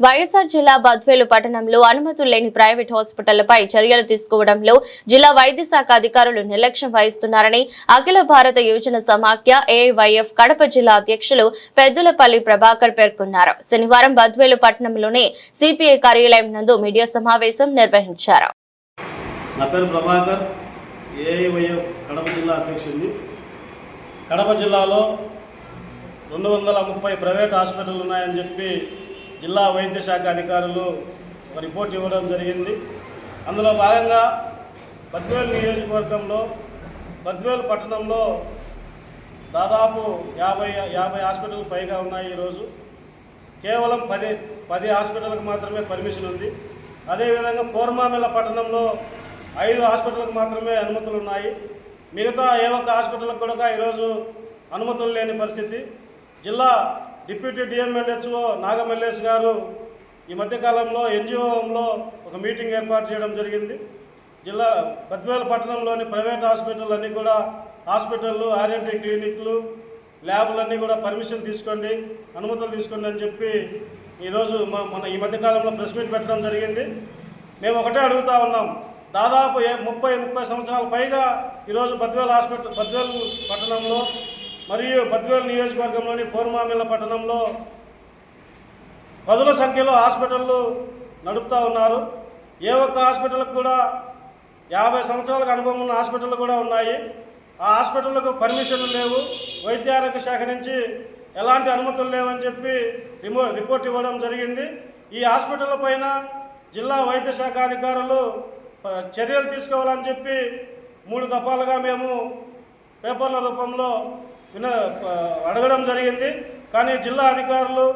వైఎస్ఆర్ జిల్లా బద్వేలు పట్టణంలో అనుమతులు లేని ప్రైవేట్ హాస్పిటళ్ళపై చర్యలు తీసుకోవడంలో జిల్లా వైద్య శాఖ అధికారులు నిర్లక్ష్యం వహిస్తున్నారని అఖిల భారత యువజన సమాఖ్య ఏవైఎఫ్ కడప జిల్లా అధ్యక్షులు పెద్దులపల్లి ప్రభాకర్ పేర్కొన్నారు. శనివారం బద్వేలు పట్టణంలోని సిపిఐ కార్యాలయం నందు మీడియా సమావేశం నిర్వహించారు. కడప జిల్లాలో రెండు వందల ముప్పై ప్రైవేట్ హాస్పిటల్ ఉన్నాయని చెప్పి జిల్లా వైద్య శాఖ అధికారులు ఒక రిపోర్ట్ ఇవ్వడం జరిగింది. అందులో భాగంగా బద్వేలు నియోజకవర్గంలో బద్వేలు పట్టణంలో దాదాపు యాభై యాభై హాస్పిటల్ పైగా ఉన్నాయి ఈరోజు. కేవలం పది పది హాస్పిటల్కి మాత్రమే పర్మిషన్ ఉంది. అదేవిధంగా కోర్మామిల పట్టణంలో ఐదు హాస్పిటల్కి మాత్రమే అనుమతులు ఉన్నాయి మిగతా ఏ ఒక్క హాస్పిటల్కి కూడా ఈరోజు అనుమతులు లేని పరిస్థితి. జిల్లా డిప్యూటీ డిఎంఎల్హెచ్ఓ నాగమల్లేష్ గారు ఈ మధ్యకాలంలో ఎన్జిఓలో ఒక మీటింగ్ ఏర్పాటు చేయడం జరిగింది. జిల్లా బద్వేల పట్టణంలోని ప్రైవేట్ హాస్పిటల్ అన్నీ కూడా హాస్పిటళ్ళు ఆర్ఎంపీ క్లినిక్లు ల్యాబ్లన్నీ కూడా పర్మిషన్ తీసుకోండి అనుమతులు తీసుకోండి అని చెప్పి ఈరోజు మన ఈ మధ్యకాలంలో ప్రెస్ మీట్ పెట్టడం జరిగింది. మేము ఒకటే అడుగుతా ఉన్నాం. దాదాపు ముప్పై ముప్పై సంవత్సరాల పైగా ఈరోజు బద్వేల్ హాస్పిటల్ బద్వేల్ పట్టణంలో మరియు పద్వేలు నియోజకవర్గంలోని పోర్మామిల్ల పట్టణంలో పదుల సంఖ్యలో హాస్పిటళ్ళు నడుపుతూ ఉన్నారు. ఏ ఒక్క హాస్పిటల్కి కూడా యాభై సంవత్సరాలకు అనుభవం ఉన్న హాస్పిటళ్ళు కూడా ఉన్నాయి. ఆ హాస్పిటళ్ళకు పర్మిషన్లు లేవు. వైద్య ఆరోగ్య శాఖ నుంచి ఎలాంటి అనుమతులు లేవని చెప్పి రిమో రిపోర్ట్ ఇవ్వడం జరిగింది. ఈ హాస్పిటల్ పైన జిల్లా వైద్య శాఖ అధికారులు చర్యలు తీసుకోవాలని చెప్పి మూడు దఫాలుగా మేము పేపర్ల రూపంలో విన అడగడం జరిగింది. కానీ జిల్లా అధికారులు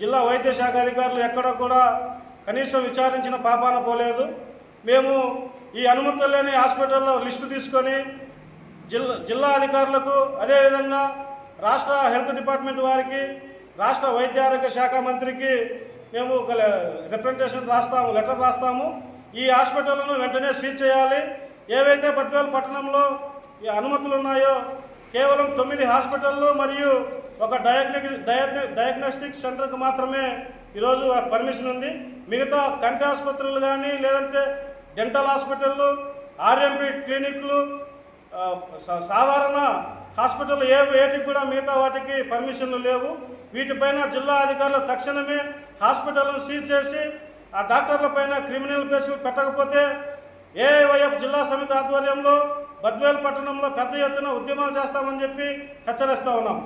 జిల్లా వైద్య శాఖ అధికారులు ఎక్కడ కూడా కనీసం విచారించిన పాపాన పోలేదు. మేము ఈ అనుమతులు లేని హాస్పిటల్లో లిస్టు తీసుకొని జిల్లా జిల్లా అధికారులకు అదేవిధంగా రాష్ట్ర హెల్త్ డిపార్ట్మెంట్ వారికి రాష్ట్ర వైద్య ఆరోగ్య శాఖ మంత్రికి మేము ఒక రిప్రజెంటేషన్ రాస్తాము లెటర్ రాస్తాము. ఈ హాస్పిటల్ను వెంటనే సీజ్ చేయాలి. ఏవైతే బద్వేల్ పట్టణంలో ఈ అనుమతులు ఉన్నాయో కేవలం తొమ్మిది హాస్పిటల్లు మరియు ఒక డయాగ్నోటిక్ డయాగ్నోస్టిక్ సెంటర్కు మాత్రమే ఈరోజు పర్మిషన్ ఉంది. మిగతా కంటి ఆసుపత్రులు కానీ లేదంటే డెంటల్ హాస్పిటళ్ళు ఆర్ఎంపీ క్లినిక్లు సాధారణ హాస్పిటల్ ఏ ఏటికి కూడా మిగతా వాటికి పర్మిషన్లు లేవు. వీటిపైన జిల్లా అధికారులు తక్షణమే హాస్పిటల్ను సీజ్ చేసి ఆ డాక్టర్ల పైన క్రిమినల్ కేసులు పెట్టకపోతే ఏఐవైఎఫ్ జిల్లా సమితి ఆధ్వర్యంలో బద్వేల్ పట్టణంలో పెద్ద ఎత్తున ఉద్యమాలు చేస్తామని చెప్పి హెచ్చరిస్తా ఉన్నాం.